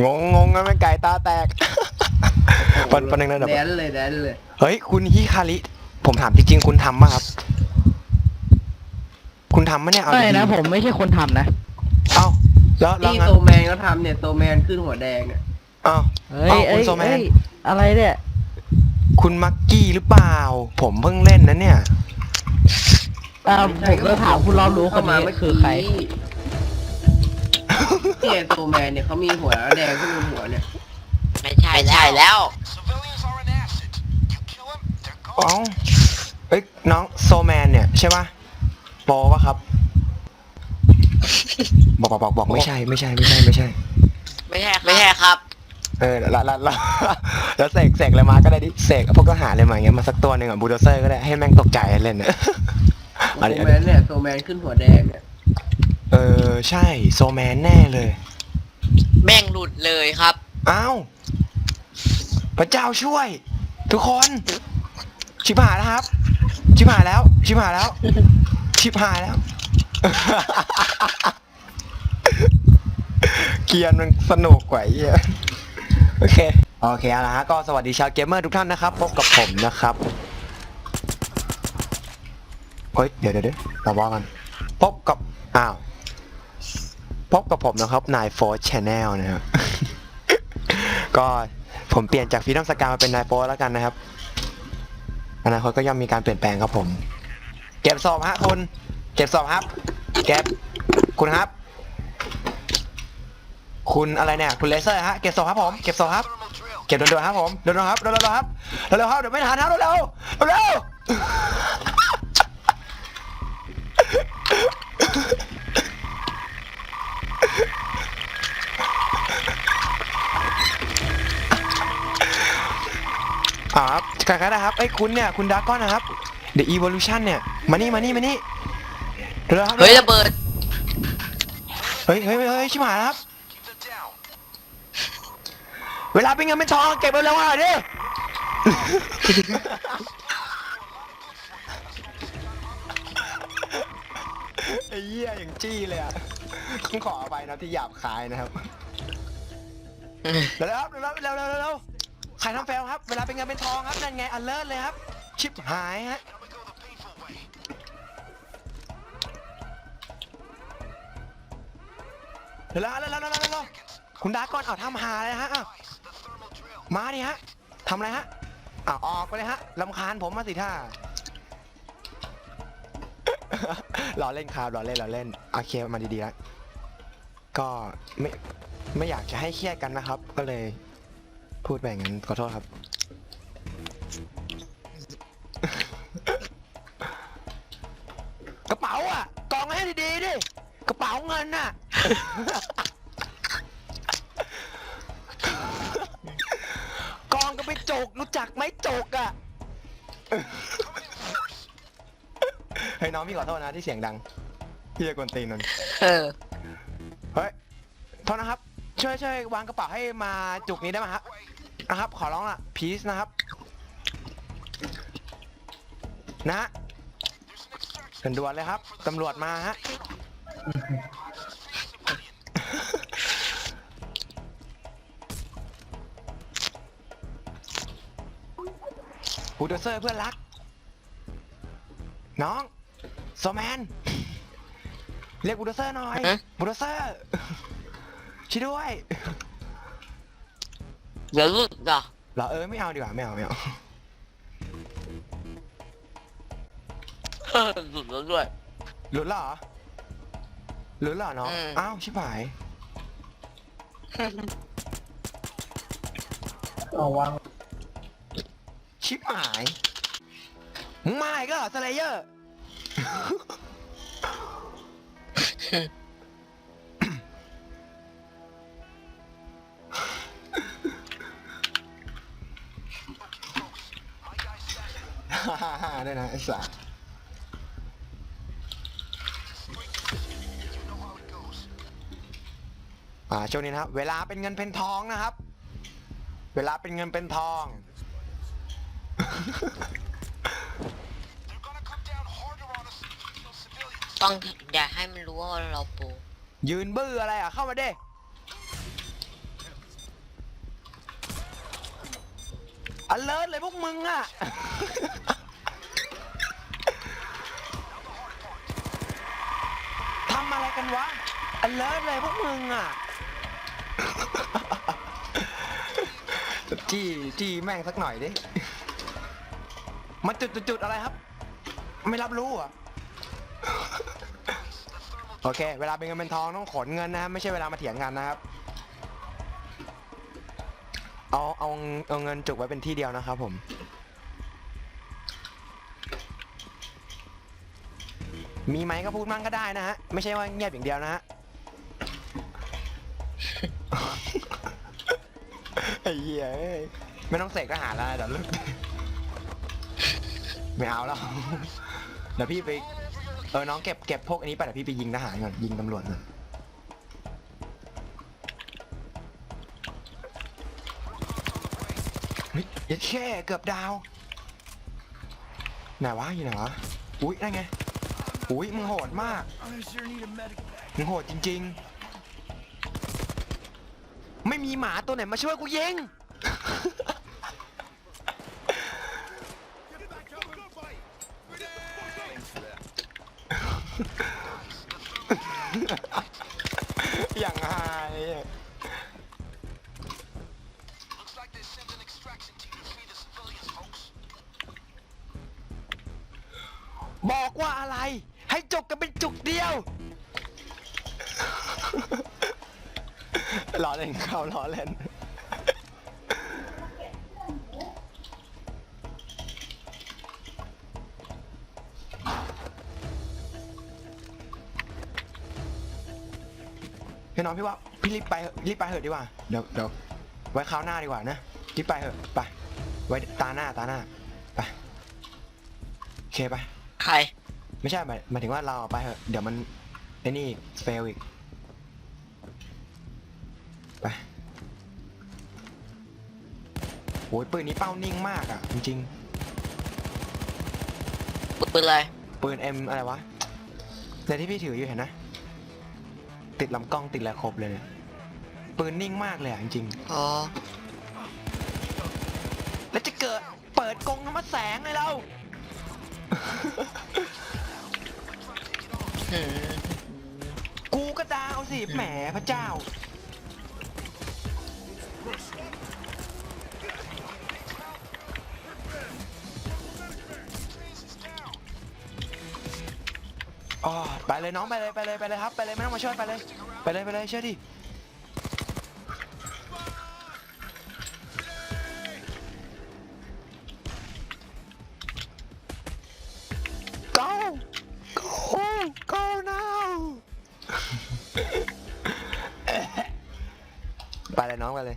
งงงงกันเป็นไก่ตาแตกปันปันหนึ่งนะเดี๋ยวแดนเลยแดนเลยเฮ้ย คุณฮิคาริ ผมถามจริงๆ คุณทำป่ะครับ คุณทำไหมเนี่ยเอาไม่ดีๆนะ ผมไม่ใช่คนทำนะ เอ้าแล้วแล้วนี่งั้นโตแมนเขาทำเนี่ยโตแมนขึ้นหัวแดงเนี่ยเอ้าเฮ้ยเอ้าคุเอ้ณยโซแมนเอ้ยอะไรเนี่ย คุณมักกี้หรือเปล่า ผมเพิ่งเล่นนะเนี่ย อ่าผมจะถามคุณรอบรู้คนเข้ามานี้เมื่อคือกี้ใคร เนี่ยโตแมนเนี่ยเขามีหัวแดงขึ้นบนหัวเนี่ยไม่ใช่ไม่ใช่แล้ว Civilians are an asset. You kill them, they're gone. เอ้าเอ้ยน้องโซแมนเนี่ยใช่ป่ะโปรป่ะครับ บอกบอกบอกบอกไม่ใช่ไม่ใช่ไม่ใช่ไม่ใช่ ไม่ใช่ไม่ใช่ครับ เออแล้วแล้วแล้วแล้วเสกเสกอะไรมาก็ได้ดิเสกพวกก็หาอะไรมาอย่างเงี้ยมาสักตัวหนึ่งอะบูลโดเซอร์ก็ได้ให้แม่งตกใจเล่นเนี่ยโตเอาดิเอาแมดินเนี่ยโตแมนขึ้นหัวแดงเนี่ยเออใช่โซแมนแน่เลย แม่งหลุดเลยครับ อ้าว พระเจ้าช่วย ทุกคน ชิบหายแล้วครับ ชิบหายแล้ว ชิบหายแล้ว ชิบหายแล้ว เกียร์มันสนุกกว่าไอ้เหี้ยโอเค โอเคเอาละฮะก็สวัสดีชาวเกมเมอร์ทุกท่านนะครับ พบกับผมนะครับเฮ้ยเดี๋ยวเดี๋ยวเดี๋ยวเราบอกกันพบกับ อ้าว พบกับผมนะครับนายโฟร์ชแนลนะครับ ก็ผมเปลี่ยนจากฟีดอมสกามาเป็นนายโฟร์แล้วกันนะครับ อนาคตก็ย่อมมีการเปลี่ยนแปลงครับผม เก็บสอบฮะคุณเก็บสอบครับ เก็บคุณครับ คุณอะไรเนี่ย คุณเลเซอร์ฮะ เก็บสอบครับผม เก็บสอบครับ Thermal drill. เก็บด่วนๆครับผมด่วนๆครับเร็วๆครับเร็วๆครับเดี๋ยวไม่ทันครับเร็วๆเร็วๆ อ่าครับใครๆนะครับไอ้ยคุณเนี่ยคุณดากอนนะครับ The Evolution เนี่ยมานี่มานี่มานี่เร็วๆครับเฮ้ยระเบิดเฮ้ยเฮ้ยเฮ้ยเฮ้ยชิบหายแล้วครับ Keep them down. เวลาเป็นเงินเป็นทองเก็บไว้แล้วอะดิ ไอ้เหี้ยอย่างจี้เลยอะต้องขออภัยนะที่หยาบคายนะครับ เร็วๆครับเร็วๆเร็วๆเร็วๆเร็วๆ ใครทำแฟลครับ เวลาเป็นเงินเป็นทองครับ นั่นไงอันเลิศเลยครับ ชิบหายฮะ Now we go the painful way. เร็วๆเร็วๆเร็วๆเร็วๆเร็วคุณดาก่อนเอาทำหาเลยฮะอ้าว Nice. The thermal drill. มาดิฮะทำอะไรฮะอะออกไปเลยฮะลำคาญผมมาสิท่ารอเล่นครับรอเล่นรอเล่นโอเคมาดีๆแล้วก็ไม่ไม่อยากจะให้เครียดกันนะครับ ก็เลย พูดแบบนั้นขอโทษครับ กระเป๋าอะกองให้ดีๆดิ กระเป๋าเงินน่ะ กองก็ไปจกรู้จักไหมจกอะ เฮ้ยน้องพี่ขอโทษนะที่เสียงดัง พี่จะกวนตีนนนเออ เฮ้ย โทษนะครับ ช่วยช่วยวางกระเป๋าให้มาจุกนี้ได้ไหมฮะ นะครับ ขอร้องล่ะพีซนะครับ นะฮะด่วนๆเลยครับตำรวจมาฮะ บูลโดเซอร์เพื่อนรัก น้องโซแมน เรียกบูลโดเซอร์หน่อย ฮะ บูลโดเซอร์ช่วยด้วย เดี๋ยวหลุดเหรอเหรอเออไม่เอาดีกว่าไม่เอาไม่เอาเออหลุดแล้วด้วย หลุดแล้วเหรอหลุดแล้วเหรอน้องอืม อ้าวชิบหายเอาวางชิบหายมึงมาอีกแล้วเหรอสเลเยอร์ ด้วยนะไอ้สัอ่าช่วงนี้นะครับ เวลาเป็นเงินเป็นทองนะครับ เวลาเป็นเงินเป็นทอง ต้องอย่าให้มันรู้ว่าเราปูยืนบื้ออะไรอะ เข้ามาเด้อเลิศเลยพวกมึงอะ วะ อันเลิศเลยพวกมึงอะ จี้จี้แม่งสักหน่อยดิ มันจุดจุดจุดอะไรครับ ไม่รับรู้อะ โอเค เวลาเป็นเงินเป็นทองต้องขนเงินนะครับไม่ใช่เวลามาเถียงกันนะครับ เอาเอาเอาเงินจุกไว้เป็นที่เดียวนะครับผม มีไหมก็พูดมั่งก็ได้นะฮะ ไม่ใช่ว่าเงียบอย่างเดียวนะฮะ ไอ้เหี้ยเอ้ยไม่ต้องเสกทหารแล้วเดี๋ยวเลิกไม่เอาแล้ว เดี๋ยวพี่ไป เออน้องเก็บเก็บพวกอันนี้ไปเดี๋ยวพี่ไปยิงทหารก่อนยิงตำรวจก่อนเฮ้ยยัดแค่เกือบดาว ไหนวะอยู่ไหนวะ อุ้ยนั่นไง อุ้ยมึงโหดมาก มึงโหดจริง ๆ ไม่มีหมาตัวไหนมาช่วยกูยิงอย่าง ล้อเล่นเขาล้อเล่น พี่น้องพี่ว่าพี่รีบไปเถอะรีบไปเถอะดีกว่าเดี๋ยวเดี๋ยวไว้คราวหน้าดีกว่านะรีบไปเถอะไป ไว้ตาหน้าตาหน้าไปโอเคไป ใคร ไม่ใช่หมายหมายถึงว่าเราเอาไปเถอะเดี๋ยวมันไอ้นี่เฟลอีก โอ้ยปืนนี้เป้านิ่งมากอะ จริงปืนอะไรๆปืน M อะไรวะในที่พี่ถืออยู่เห็นนะ ติดลำกล้องติดอะไรครบเลยเนี่ยปืนนิ่งมากเลยอะจริงอ๋อๆแล้วจะเกิดเปิดกรงน้ำมันแสงเลยเรา หืมกูก็ดาวสิแหมพระเจ้า อ๋อไปเลยน้องไปเลยไปเลยไปเลยครับไปเลยไม่ต้องมาช่วยไปเลย ไปเลยไปเลยเชื่อดิ go go go now ไปเลยน้องไปเลย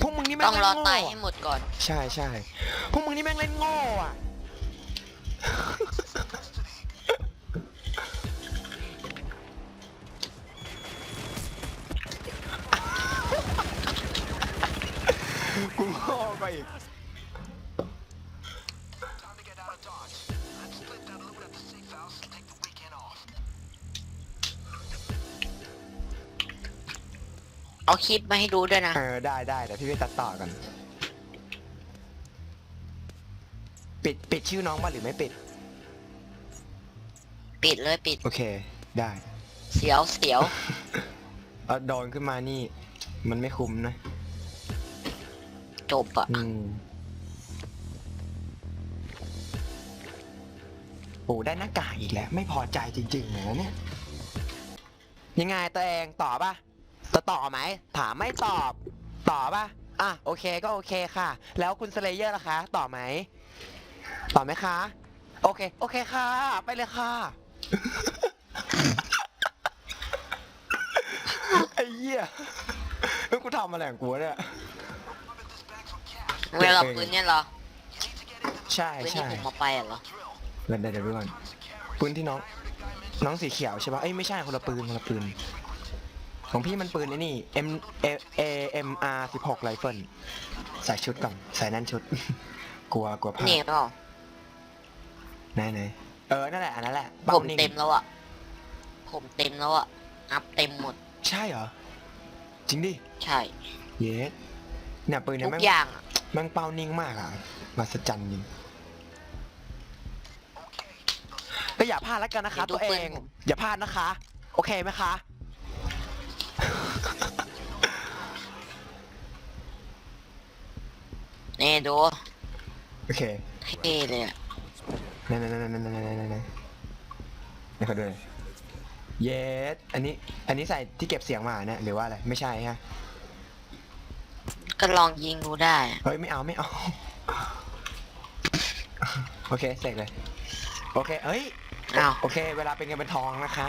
พวกมึงนี่แม่ต้องงรอเล่นโง่ตายให้หมดก่อน ใช่ใช่พวกมึงนี่แม่งเล่นโง่อะ weekend off. เอาคลิปมาให้ดูด้วยนะ เออ ได้ได้เดี๋ยวพี่ไปตัดต่อกันปิดปิดชื่อน้องป่ะหรือไม่ปิด ปิดเลยปิด โอเค ได้เสียวเสียว เอาโดนขึ้นมานี่ มันไม่คุ้มนะ จบอะอืมโอ้ได้หน้ากากอีกแล้ว ไม่พอใจจริงๆเลยนะเนี่ย ยังไงตัวเองต่อปะจะต่อไหม ถามไม่ตอบต่อปะอะ โอเคก็โอเคค่ะ แล้วคุณสเลเยอร์ล่ะคะต่อไหมต่อไหมคะ โอเค โอเคค่ะ ไปเลยค่ะ ไอ้เหี้ยแล้วกูทำอะไรของกูวะเนี่ย เวลาปืนเนี่ยเหรอใช่ปืนที่ใช่ผมมาไปอะเหรอเดี๋ยวเดี๋ยวเดี๋ยวดูก่อนปืนที่น้อง น้องสีเขียวใช่ปะเอ้ยไม่ใช่คนละปืนคนละปืน ของพี่มันปืนไอ้นี่ M A A M R 16ไรเฟิลใส่ชุดก่อนใส่นั่นชุด กลัวกลัวพลานี่ดเปล่าไหนไหนเออนั่นแหละอันนั้นแหละผเป้ามนิ่งเต็มแล้วอะผมเต็มแล้วอะอัพเต็มหมด ใช่เหรอ จริงดิ ใช่ เยส เนี่ยปืนเนี่ยทุแม่กงอย่างอะแม่งเป้านิ่งมากอะมาสจันจริงก็อย่าพลาดแล้วกันนะคะ ตัวเอง อย่าพลาดนะคะ โอเคไหมคะ นี่ดูโอเคเท่เลยอะนั่นนั่นนั่นนั่นนั่นนั่นนั่นนั่นนี่เขาด้วยเยสอันนี้ อันนี้ใส่ที่เก็บเสียงมาเนี่ยหรือว่าอะไร ไม่ใช่ฮะ ก็ลองยิงดูได้อะเฮ้ยไม่เอาไม่เอา โอเคเสร็จเลย โอเคเฮ้ยอ้าว โอเค เวลาเป็นเงินเป็นทองนะคะ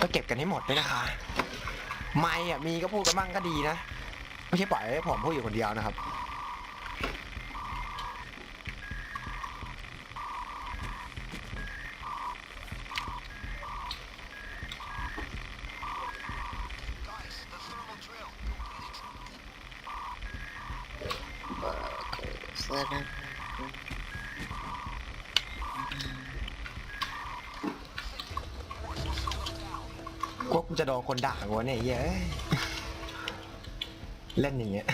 ก็เก็บกันให้หมดด้วยนะคะ ไม่อะมีก็พูดกันบ้างก็ดีนะ ไม่ใช่ปล่อยให้ผมพูดอยู่คนเดียวนะครับ คนด่ากูวะเนี่ยเย้ยเล่นอย่างเงี้ย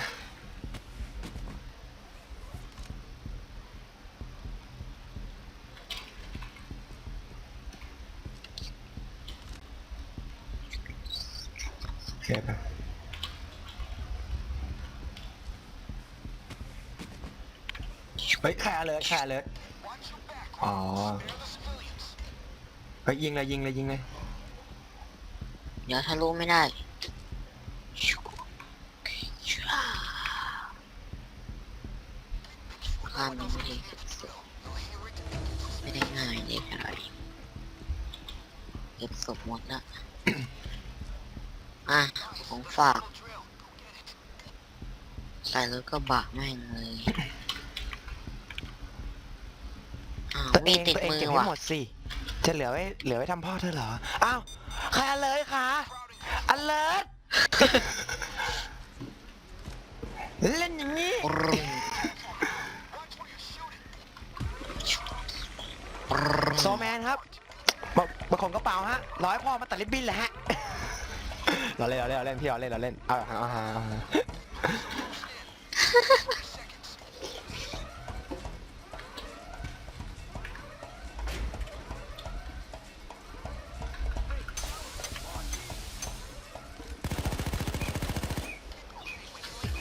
โอเคปะเฮ้ยแคร์เลยแคร์เลยอ๋อเฮ้ยยิงเลยยิงเลยยิงเลย ดี๋ยวทะลุไม่ได้ข้ามไม่ได้ไม่ได้ง่ายเลยอะไรเก็บศพหมดละอะของฝาก ใส่รถกระบะแม่งเลยอ้าวตัวมีเองติดตัวเองมือเก็บให้ว่ะ หมดสิ จะเหลือไว้เหลือไว้ทำพ่อเธอเหรอ อ้าว ใครอเลยคะ เลิศเล่นอย่างนี้โซแมนครับบอกบอกของกระเป๋าฮะร้อยพ่อมาตัดลิบบิ้นแหละฮะ เราเล่นเราเล่นเราเล่นพี่เราเล่นเราเล่นเอาเอาเอาเอา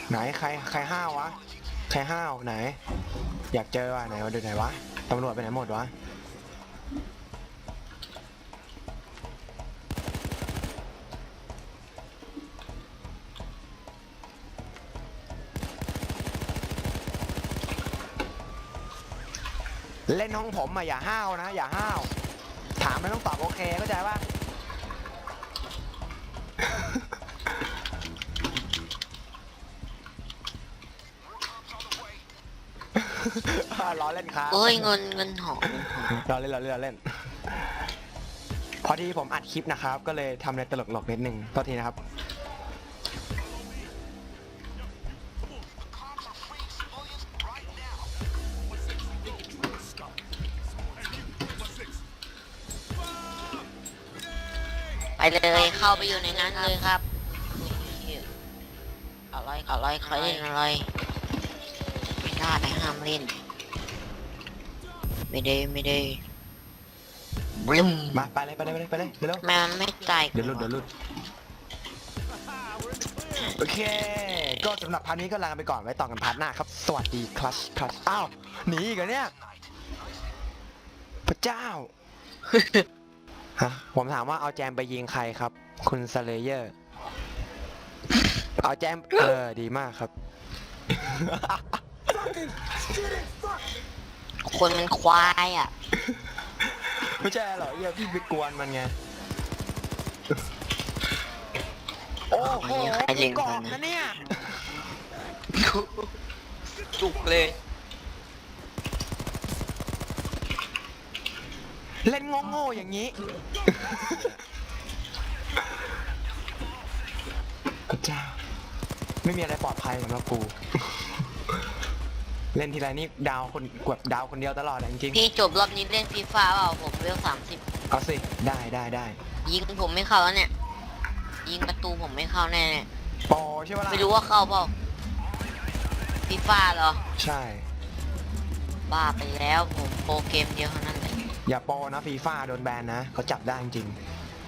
ไหนใครใครห้าววะ ใครห้าวไหน อยากเจอวะไหนมาดูไหนวะตำรวจไปไหนหมดวะเล่นห้องผมอะอย่าห้าวนะ อย่าห้าว ถามไม่ต้องตอบโอเคเข้าใจปะ ล้อเล่นครับเอ้ยเงินเงินหอมเงินหอมเราเล่นเราเล่นเราเล่น พอดีผมอัดคลิปนะครับ ก็เลยทำอะไรตลกๆนิดนึงโทษทีนะครับ Cops are freeing civilians right now. ไปเลยเข้าไปอยู่ในนั้นเลยครับอะไรอะไรใครเล่นอะไรไม่ได้ห้ามเล่น ไม่ได้ไม่ได้บลิมมาไปเลยไปเลยไปเลยไปเลยเร็วแม่มันไม่ตายๆเดี๋ยวหลุดเดี๋ยวหลุดโอเค ก็สำหรับพาร์ทนี้ก็ลาไปก่อนไว้ต่อกันพาร์ทหน้าครับ สวัสดีคลัชคลัชอ้าวหนีอีกเหรอเนี่ยพระเจ้าฮะผมถามว่าเอาแจมไปยิงใครครับ คุณสเลเยอร์ เอาแจม เออ ดีมากครับ คนมันควายอะ ไม่ใช่หรอกเหี้ยพี่ไปกวนมันไง โอ้โหใครเล็งกรมัอนบนะนะเนี่ยจุกเลย เล่นโง่ๆอย่างนี้ พระเจ้า ไม่มีอะไรปลอดภัยสำหรับกู เล่นทีไรนี่ดาวคนกดดาวคนเดียวตลอดเลยจริงพี่จบรอบนี้เล่นฟีฟ่าเปล่าผมเวลสามสิบๆเอาสิได้ได้ได้ยิงผมไม่เข้าแล้วเนี่ย ยิงประตูผมไม่เข้าแน่โปรใช่ปะๆล่ะไม่รู้ว่าเข้าเปล่าฟีฟ่าเหรอ ใช่ บ้าไปแล้วผมโปรเกมเดียวเท่านั้นแหละอย่าโปรนะฟีฟ่าโดนแบนนะเขาจับได้จริง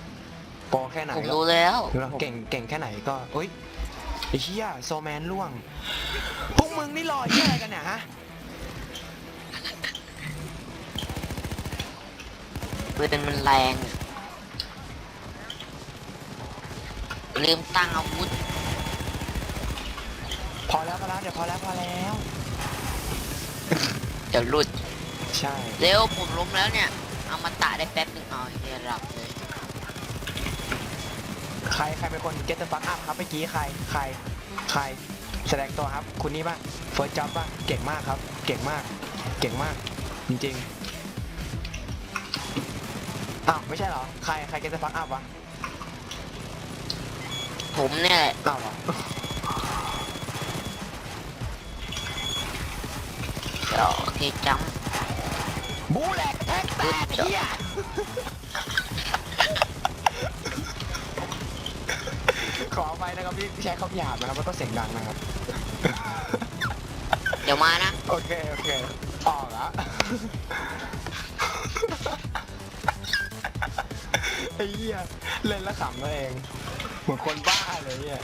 ๆโปรแค่ไหนผมก็รู้แล้ว ดูนะเก่งเก่งแค่ไหนก็เอ้ยไอ้เหี้ยโซแมนล่วงพวกมึงนี่รอเหี้ยอะไรกันเนี่ยฮะปืนมันแรง ลืมตั้งอาวุธ พอแล้วพอแล้วเดี๋ยวพอแล้วพอแล้ว เดี๋ยวหลุด ใช่ เร็วผมล้มแล้วเนี่ย เอามาตะได้แป๊บหนึ่งเอาเฮียหลับเลย ใครใครเป็นคน get the fuck up ครับเมื่อกี้ใครใคร ใคร แสดงตัวครับ คุณนี่ป่ะเฟิร์สจับป่ะเก่งมากครับ เก่งมาก เก่งมาก จริงๆอ้าวไม่ใช่เหรอ ใครใคร get the fuck up วะผมเนี่ยแหละอ้าวเหรอเดี๋ยวโอเคจัมบูแหลกแท็กแตกเหี้ย ขอไปนะครับพี่ใช้คำหยาบนะครับแล้วก็เสียงดังนะครับ เดี๋ยวมานะ โอเค โอเคออกละไอ้เหี้ยเล่นแล้วขำตัวเองเหมือนคนบ้าเลยเนี่ย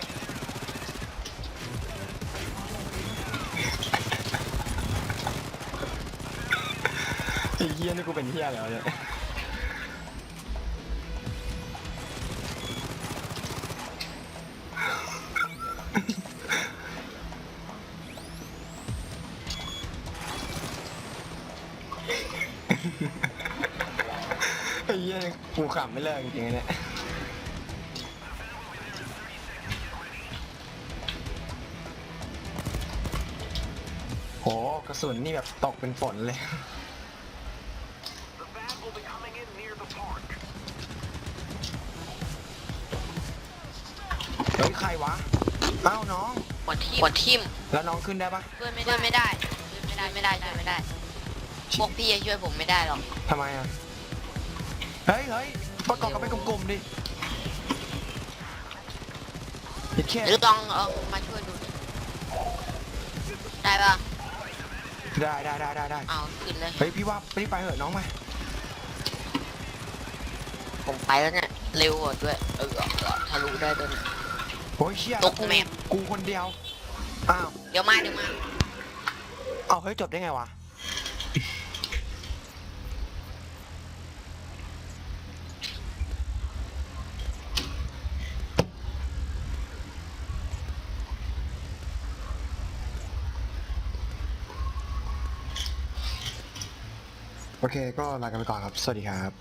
ไอ้เหี้ยนี่กูเป็นเหี้ยแล้วะเนี่ย กูขำไม่เลิกจริงๆเนี่ยโหกระสุนนี่แบบตกเป็นฝนเลย The van will be coming in near the park. เฮ้ยใครวะอ้าวน้อง หัวทิมหัวทิมแล้วน้องขึ้นได้ปะช่วยไม่ได้ไม่ได้ช่วยไม่ได้ไม่ได้ช่วยไม่ได้ พวกพี่จะช่วยผมไม่ได้หรอกทำไมอะ เฮ้ยเฮ้ยประกอบกันเป็นกลุ่มๆดิยิดแค่หรือลองเอามาช่วยดูดิได้ปะได้ได้ได้ได้ได้เอาขึ้นเลยเฮ้ยพี่ว่ารีบไปเหอะน้องมาผมไปแล้วเนี่ยเร็วกว่าด้วยเออทะลุได้ด้วยนะโอ้ยเชี่ยตกแมปกูคนเดียวอ้าวเดี๋ยวมาเดี๋ยวมาเอาเฮ้ยจบได้ไงวะ โอเคก็ลากันไปก่อนครับ สวัสดีครับ